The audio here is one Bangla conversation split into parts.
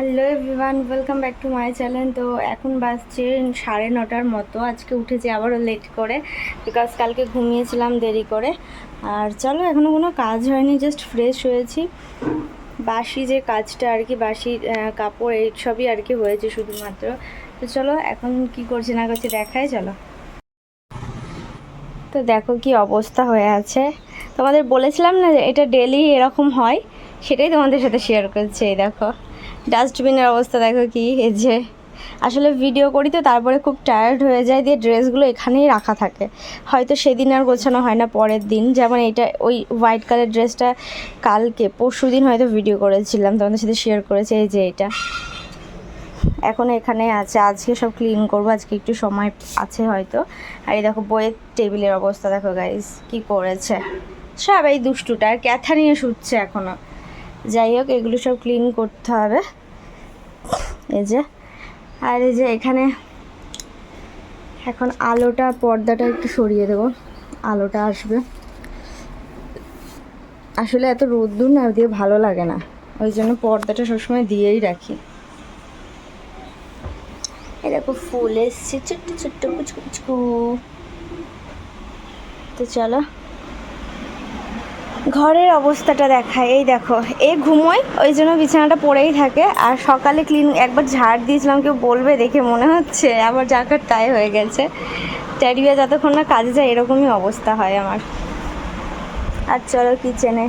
Hello everyone, welcome back to my channel. তো এখন বাজছে সাড়ে নটার মতো, আজকে উঠেছি আবারও লেট করে বিকজ কালকে ঘুমিয়েছিলাম দেরি করে। আর চলো এখনও কোনো কাজ হয়নি জাস্ট ফ্রেশ হয়েছি। বাসি যে কাজটা আর কি, বাসি কাপড়, এই সবই আর কি হয়েছে শুধুমাত্র। তো চলো, এখন কি করছি না করছি দেখায় চলো। তো দেখো কি অবস্থা হয়ে আছে। তোমাদের বলেছিলাম না এটা ডেলি এরকম হয়? সেটাই তোমাদের সাথে শেয়ার করছি, এই দেখো। ডাস্টবিনের অবস্থা দেখো কি এই যে। আসলে ভিডিও করি তো, তারপরে খুব টায়ার্ড হয়ে যায়, দিয়ে ড্রেসগুলো এখানেই রাখা থাকে। হয়তো সেদিন আর গোছানো হয় না পরের দিন। যেমন এটা ওই হোয়াইট কালার ড্রেসটা কালকে পরশু দিন হয়তো ভিডিও করেছিলাম, তোমাদের সাথে শেয়ার করেছে, এই যে এটা। এখন এখানে আছে, আজকে সব ক্লিন করব, আজকে একটু সময় আছে হয়তো। আর এই দেখো বইয়ের টেবিলের অবস্থা দেখো গাইস কি করেছে। সব এই দুষ্টুটা, আর ক্যাথা নিয়ে শুচ্ছে এখনও। যাই হোক, এগুলো সব ক্লিন করতে হবে। এই যে, আর এই যে এখানে এখন আলোটা পর্দাটা একটু সরিয়ে দেবো। আলোটা আসবে। আসলে এত রোদ্দুর না, দিয়ে ভালো লাগে না। ওই জন্য পর্দাটা সবসময় দিয়েই রাখি। দেখো, ফুল এসছে। ছোট্ট ছোট্ট কুচকু কুচকু। তো চলো ঘরের অবস্থাটা দেখায়। এই দেখো, এ ঘুমোয়, ওই জন্য বিছানাটা পড়েই থাকে। আর সকালে ক্লিন একবার ঝাড় দিয়েছিলাম, কেউ বলবে দেখে মনে হচ্ছে, আবার জাকার তাই হয়ে গেছে। ট্যাডিয়া যতক্ষণ না কাজে যায়, এরকমই অবস্থা হয় আমার। আর চলো কিচেনে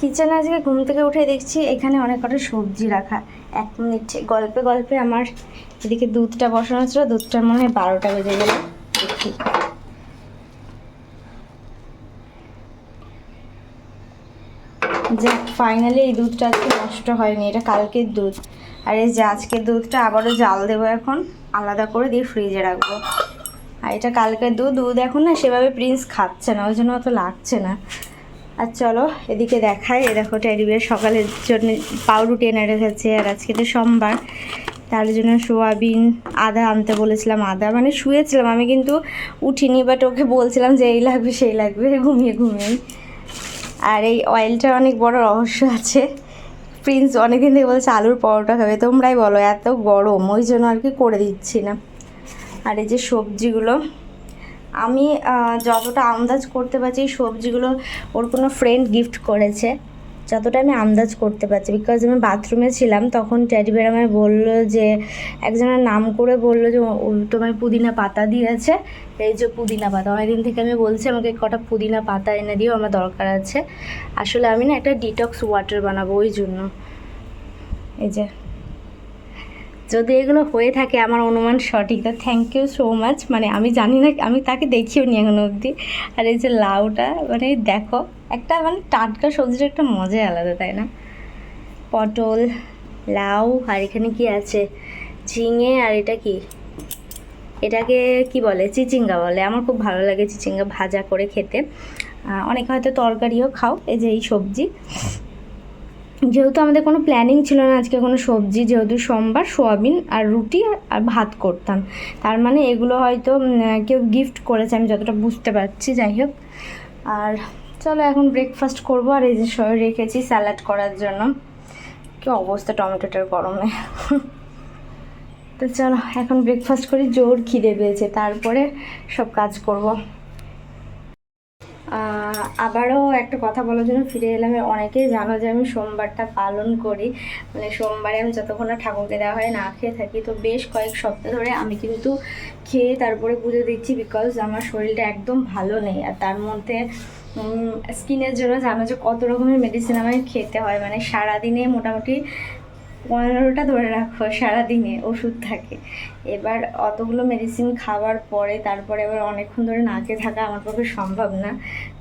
কিচেনে আজকে ঘুম থেকে উঠে দেখছি, এখানে অনেক কটা সবজি রাখা। এক মিনিট, গল্পে গল্পে আমার এদিকে দুধটা বসানো ছিল, দুধটা মনে হয় বারোটা বেজে গেল। দেখি। যাক ফাইনালি এই দুধটা আজকে নষ্ট হয়নি, এটা কালকের দুধ। আর এই যে আজকের দুধটা আবারও জাল দেবো এখন, আলাদা করে দিয়ে ফ্রিজে রাখব। আর এটা কালকের দুধ দুধ এখন না সেভাবে প্রিন্স খাচ্ছে না, ওই জন্য অত লাগছে না। আর চলো, এদিকে দেখাই, এ দেখো টেরিবিয়ার সকালের জন্য পাউরুটি এনে রেখেছে, আর আজকে তো সোমবার। তার জন্য সোয়াবিন, আদা আনতে বলেছিলাম, আদা মানে শুয়েছিলাম, আমি কিন্তু উঠিনি বাট ওকে বলছিলাম যে এই লাগবে, সেই লাগবে, ঘুমিয়ে ঘুমিয়ে। আর এই অয়েলটার অনেক বড় রহস্য আছে। প্রিন্স অনেকদিন থেকে বলছে আলুর পরোটা খাবে। তোমরাই বলো, এত গরম, ওই জন্য আর কি করে দিচ্ছি না। আর এই যে সবজিগুলো, আমি যতটা আন্দাজ করতে পারছি সবজিগুলো ওর কোনো ফ্রেন্ড গিফট করেছে। যতটা আমি আন্দাজ করতে পারছি বিকজ আমি বাথরুমে ছিলাম, তখন ট্যাডিবের আমায় বলল যে, একজনের নাম করে বলল যে তোমায় পুদিনা পাতা দিয়েছে। এই যে পুদিনা পাতা, অনেকদিন থেকে আমি বলছি, আমাকে কটা পুদিনা পাতা এনে দিও, আমার দরকার আছে। আসলে আমি না একটা ডিটক্স ওয়াটার বানাবো, ওই জন্য। এই যে। যদি এগুলো হয়ে থাকে আমার অনুমান সঠিক, তো থ্যাংক ইউ সো মাচ মানে আমি জানি না, আমি তাকে দেখিও নি এখন অবধি। আর এই যে লাউটা মানে দেখো, একটা মানে টাটকা সবজির একটা মজাই আলাদা, তাই না? পটল, লাউ, আর এখানে কি আছে? ঝিঙে, আর এটা কি? এটাকে কি বলে? চিচিঙ্গা বলে। আমার খুব ভালো লাগে চিচিঙ্গা ভাজা করে খেতে। অনেকে হয়তো তরকারিও খাও, এই যে এই সবজি। যেহেতু আমাদের কোনো প্ল্যানিং ছিল না আজকে কোনো সবজি, যেহেতু সোমবার সোয়াবিন আর রুটি আর- ভাত করতাম। তার মানে এগুলো হয়তো কেউ গিফট করেছে, আমি যতটা বুঝতে পারছি, যাই হোক। আর চলো এখন ব্রেকফাস্ট করব, আর এই যে রেখেছি স্যালাড করার জন্য। কি অবস্থা টমেটোটার গরমে। তো চলো, এখন ব্রেকফাস্ট করি, জোর খিদে পেয়েছে, তারপরে সব কাজ করব। আবারও একটা কথা বলার জন্য ফিরে এলাম। অনেকেই জানো যে আমি সোমবারটা পালন করি। মানে সোমবারে আমি যতক্ষণ না ঠাকুরকে দেওয়া হয় না খেয়ে থাকি। তো বেশ কয়েক সপ্তাহ ধরে আমি কিন্তু খেয়ে তারপরে পুজো দিচ্ছি বিকজ আমার শরীরটা একদম ভালো নেই। আর তার মধ্যে স্কিনের জন্য জানো যে কত রকমের মেডিসিন আমাকে খেতে হয়। মানে সারাদিনে মোটামুটি পনেরোটা ধরে রাখো, সারাদিনে ওষুধ থাকে। এবার অতগুলো মেডিসিন খাওয়ার পরে, তারপরে এবার অনেকক্ষণ ধরে না খেয়ে থাকা আমার পক্ষে সম্ভব না।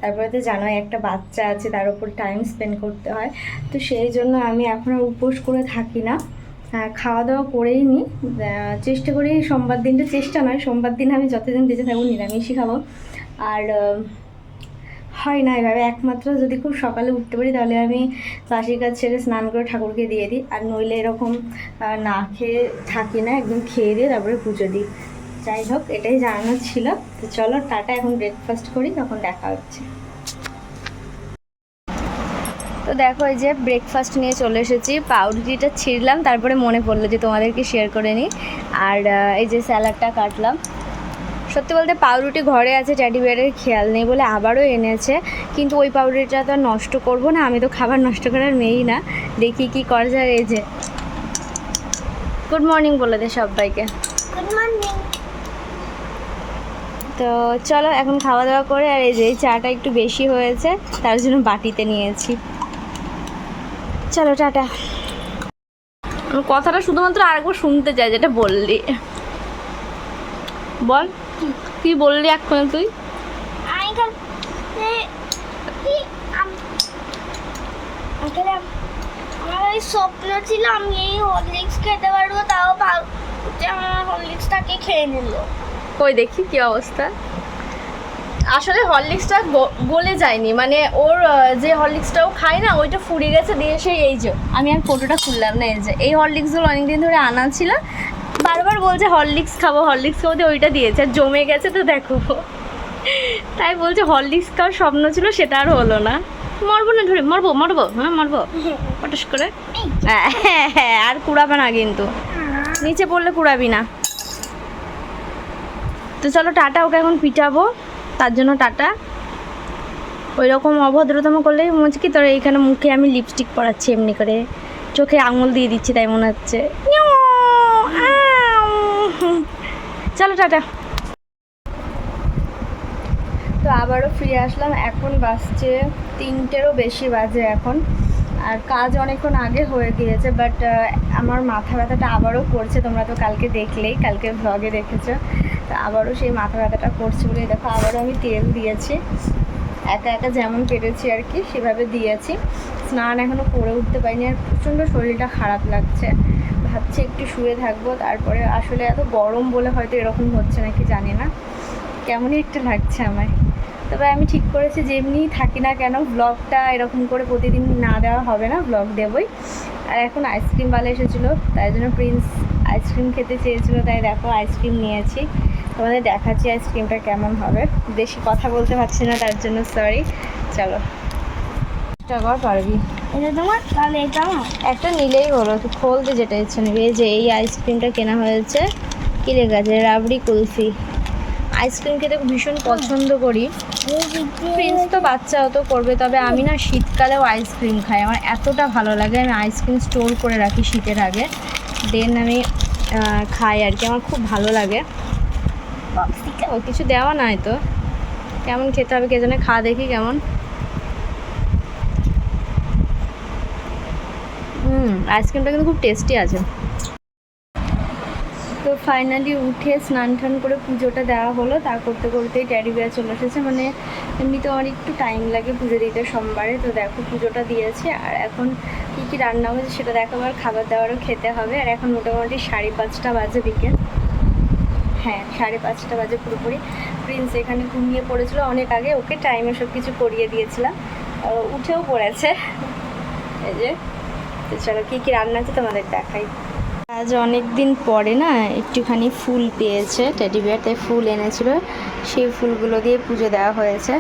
তারপরে তো জানোই একটা বাচ্চা আছে, তার উপর টাইম স্পেন্ড করতে হয়। তো সেই জন্য আমি এখন আর উপোস করে থাকি না। খাওয়া দাওয়া করেই নিই চেষ্টা করি, সোমবার দিনটা চেষ্টা নয়, সোমবার দিন আমি যতদিন বেঁচে থাকব নিরামিষই খাব। আর হয় না এভাবে। একমাত্র যদি খুব সকালে উঠতে পারি, তাহলে আমি বাসি কাজ ছেড়ে স্নান করে ঠাকুরকে দিয়ে দিই। আর নইলে এরকম না খেয়ে থাকি না, একদম খেয়ে দিয়ে তারপরে পুজো দিই। যাই হোক, এটাই জানানোর ছিল। তো চলো, টাটা, এখন ব্রেকফাস্ট করি, তখন দেখা হচ্ছে। তো দেখো, এই যে ব্রেকফাস্ট নিয়ে চলে এসেছি। পাউরুটিটা ছিঁড়লাম, তারপরে মনে পড়ল যে তোমাদেরকে শেয়ার করে নিই। আর এই যে স্যালাডটা কাটলাম। সত্যি বলতে পাউরুটি ঘরে আছে ট্যাডি বিয়ারের খেয়াল নেই বলে আবারও এনেছে। কিন্তু ওই পাউরুটিটা তো আর নষ্ট করব না আমি তো খাবার নষ্ট করার মেয়েই না। দেখি কি করা যায় এই যে। গুড মর্নিং বলে দে সবাইকে। গুড মর্নিং তো চলো এখন খাওয়া দাওয়া করে আর এই যে এই চাটা একটু বেশি হয়েছে তার জন্য বাটিতে নিয়েছি। চলো টাটা। কথাটা শুধুমাত্র আরেকবার শুনতে চাই যেটা বললি। বল। কি বললি এক্ষণে তুই? আমার ওই স্বপ্ন ছিল আমি এই হরলিক্স খেতে পারব তাও আমার হরলিক্সটাকে খেয়ে নিল। কই দেখি কি অবস্থা। আসলে হরলিক্সটা গলে যায়নি মানে ওর যে হরলিক্সটাও খায় না ওইটা ফুরে গেছে দিয়ে সেই এই যে আমি আর ফটোটা খুললাম না এই যে এই হরলিক্সগুলো অনেকদিন ধরে আনা ছিল বারবার বলছে হরলিক্স খাব, হরলিক্স দিয়ে ওইটা দিয়েছে। আর জমে গেছে তো দেখো। তাই বলছে হরলিক্স খাওয়ার স্বপ্ন ছিল, সেটা আর হলো না। মরবো না ধরে, মরবো মরবো হ্যাঁ মরবো। পটাশ করে। হ্যাঁ হ্যাঁ হ্যাঁ আর কুড়াবে না কিন্তু। নিচে পড়লে কুড়াবি না। তো চলো টাটা, ওকে এখন পিটাবো। তার জন্য টাটা। ওই রকম অভদ্রতম করলেই মনে হচ্ছে কি তোর এইখানে মুখে আমি লিপস্টিক পরাচ্ছি এমনি করে। চোখে আঙুল দিয়ে দিচ্ছি, তাই মনে হচ্ছে। চলো, টাটা। তো আবারও ফিরে আসলাম, এখন বাজছে তিনটেরও বেশি বাজে এখন। আর কাজ অনেকক্ষণ আগে হয়ে গিয়েছে বাট আমার মাথা ব্যথাটা আবারও করছে, তোমরা তো কালকে দেখলেই, কালকে ভ্লগে দেখেছ। তো আবারও সেই মাথা ব্যথাটা করছে বলে দেখো, আবারও আমি তেল দিয়েছি। একা একা যেমন কেটেছি আর কি, সেভাবে দিয়েছি। স্নান এখনও করে উঠতে পারিনি, আর প্রচণ্ড শরীরটা খারাপ লাগছে। ভাবছি একটু শুয়ে থাকব, তারপরে আসলে এত গরম বলে হয়তো এরকম হচ্ছে নাকি জানি না। কেমনই একটা লাগছে আমায়। তবে আমি ঠিক করেছি যেমনি থাকি না কেন ব্লগটা এরকম করে প্রতিদিন না দেওয়া হবে না ব্লগ দেবই। আর এখন আইসক্রিমওয়ালা এসেছিল, তাই জন্য প্রিন্স আইসক্রিম খেতে চেয়েছিলো, তাই দেখো আইসক্রিম নিয়েছি। তোমাদের দেখাচ্ছি আইসক্রিমটা কেমন হবে। বেশি কথা বলতে পারছি না, তার জন্য সরি চলো। টাকা পারবি। এটা তোমার? তাহলে এটা আমার। একটা নিলেই হলো তুই খোলতে যেটা ইচ্ছে নেবে এই যে এই আইসক্রিমটা কেনা হয়েছে কি লেখা আছে? রাবড়ি কুলফি। আইসক্রিম খেতে ভীষণ পছন্দ করি। প্রিন্স তো বাচ্চা তো করবে তবে আমি না শীতকালেও আইসক্রিম খাই। আমার এতটা ভালো লাগে আমি আইসক্রিম স্টোর করে রাখি শীতের আগে। দেন আমি খাই আর কি। আমার খুব ভালো লাগে। ও কিছু দেওয়া নাই তো। কেমন খেতে হবে কে জানে? খাওয়া দেখি কেমন। হুম, আইসক্রিমটা কিন্তু খুব টেস্টি আছে। তো ফাইনালি উঠে স্নান টান করে পুজোটা দেওয়া হলো। তা করতে করতেই ট্যাডি বিয়ার চলে এসেছে। মানে এমনিতে আমার একটু টাইম লাগে পুজো দিতে সোমবারে। তো দেখো পুজোটা দিয়েছে। আর এখন কী কী রান্না হয়েছে সেটা দেখো আবার খাবার দাবারও খেতে হবে। আর এখন মোটামুটি সাড়ে পাঁচটা বাজে বিকেল। হ্যাঁ সাড়ে পাঁচটা বাজে পুরোপুরি। প্রিন্স এখানে ঘুমিয়ে পড়েছিল অনেক আগে। ওকে টাইমে সব কিছু করিয়ে দিয়েছিলাম। উঠেও পড়েছে। এই যে তো চলো কী কী রান্না আছে তোমাদের দেখাই? আজ অনেক দিন পরে না একটুখানি ফুল পেয়েছে টেডি বিয়ার তাই ফুল এনেছিল। সেই ফুলগুলো দিয়ে পুজো দেওয়া হয়েছে।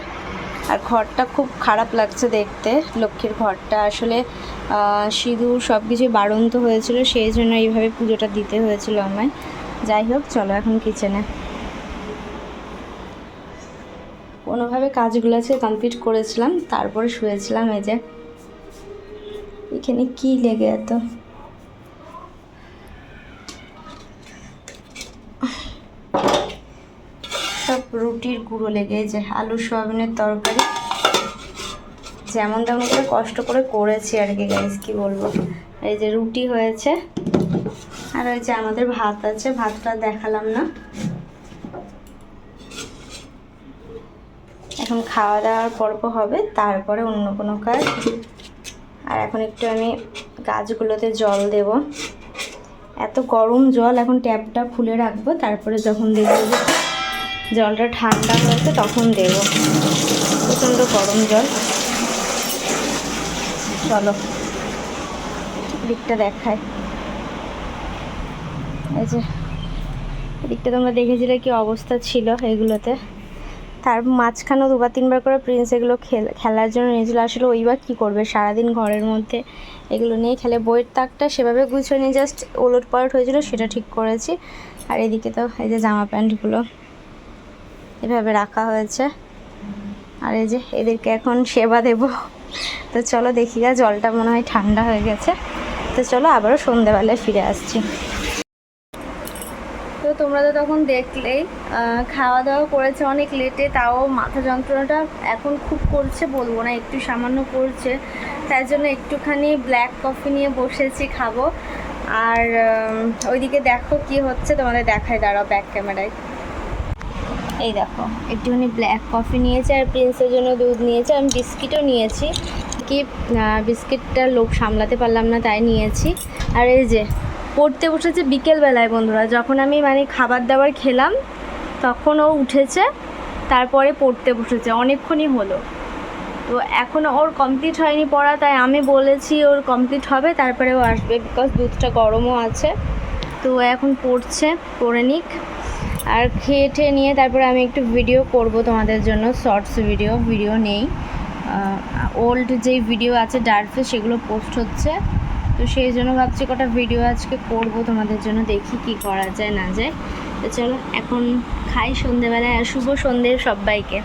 আর ঘরটা খুব খারাপ লাগছে দেখতে। লক্ষ্মীর ঘরটা আসলে সিঁদুর সব কিছু বাড়ন্ত হয়েছিল, সেই জন্য এইভাবে পুজোটা দিতে হয়েছিল আমায়। যাই হোক, চলো এখন কিচেনে কোনোভাবে কাজগুলো আছে কমপ্লিট করেছিলাম, তারপরে শুয়েছিলাম এই যে। এখানে কি লেগে এত? সব রুটির গুঁড়ো লেগে যে আলু সোয়াবিনের তরকারি। যেমন তেমন করে কষ্ট করে করেছি আর কি গাইস কি বলব? এই যে রুটি হয়েছে আর ওই যে আমাদের ভাত আছে, ভাতটা দেখালাম না। এখন খাওয়া দাওয়ার পর্ব হবে, তারপরে অন্য কোনো কাজ। আর এখন একটু আমি গাছগুলোতে জল দেব। এত গরম জল, এখন ট্যাপটা খুলে রাখব, তারপরে যখন দেখব যে জলটা ঠান্ডা হয়েছে তখন দেব। প্রচণ্ড গরম জল। চলো, দিকটা দেখায় এই যে, এদিকটা তোমরা দেখেছিলে কি অবস্থা ছিল এগুলোতে। তার মাঝখানেও দুবার তিনবার করে প্রিন্স এগুলো খেল- খেলার জন্য নিয়েছিল। আসলে ওইবার কী করবে? সারাদিন ঘরের মধ্যে এগুলো নিয়ে খেলে। বইয়ের তাকটা সেভাবে গুছিয়ে নিয়ে জাস্ট ওলট পালট হয়েছিল, সেটা ঠিক করেছি। আর এদিকে তো এই যে জামা প্যান্টগুলো এভাবে রাখা হয়েছে। আর এই যে এদেরকে এখন সেবা দেব। তো চলো দেখি জলটা মনে হয় ঠান্ডা হয়ে গেছে। তো চলো আবারও সন্ধেবেলায় ফিরে আসছি। তোমরা তো তখন দেখলেই খাওয়া দাওয়া করেছে অনেক লেটে তাও মাথা যন্ত্রণাটা এখন খুব করছে বলব না একটু সামান্য করছে। তাই জন্য একটুখানি ব্ল্যাক কফি নিয়ে বসেছি খাব। আর ওইদিকে দেখো কি হচ্ছে তোমাদের দেখায় দাঁড়াও ব্যাক ক্যামেরায় এই দেখো একটুখানি ব্ল্যাক কফি নিয়েছে আর প্রিন্সের জন্য দুধ নিয়েছে আমি বিস্কিটও নিয়েছি। কি আহ, বিস্কিটটার লোভ সামলাতে পারলাম না তাই নিয়েছি। আর এই যে পড়তে বসেছে বিকেলবেলায় বন্ধুরা। যখন আমি মানে খাবার দাবার খেলাম, তখন ও উঠেছে, তারপরে পড়তে বসেছে। অনেকক্ষণই হলো। তো এখনও ওর কমপ্লিট হয়নি পড়া, তাই আমি বলেছি ওর কমপ্লিট হবে, তারপরে ও আসবে বিকজ দুধটা গরমও আছে। তো এখন পড়ছে, পড়ে নিক। আর খেয়ে ঠেয়ে নিয়ে তারপরে আমি একটু ভিডিও করব তোমাদের জন্য শর্টস ভিডিও ভিডিও নেই। ওল্ড যেই ভিডিও আছে ডার্ফে সেগুলো পোস্ট হচ্ছে। তো সেই জন্য ভাবছি কটা ভিডিও আজকে করব, তোমাদের জন্য দেখি কি করা যায়, না যায়। তো চলো, এখন খাই সন্ধেবেলায় আর শুভ সন্ধ্যে সবাইকে।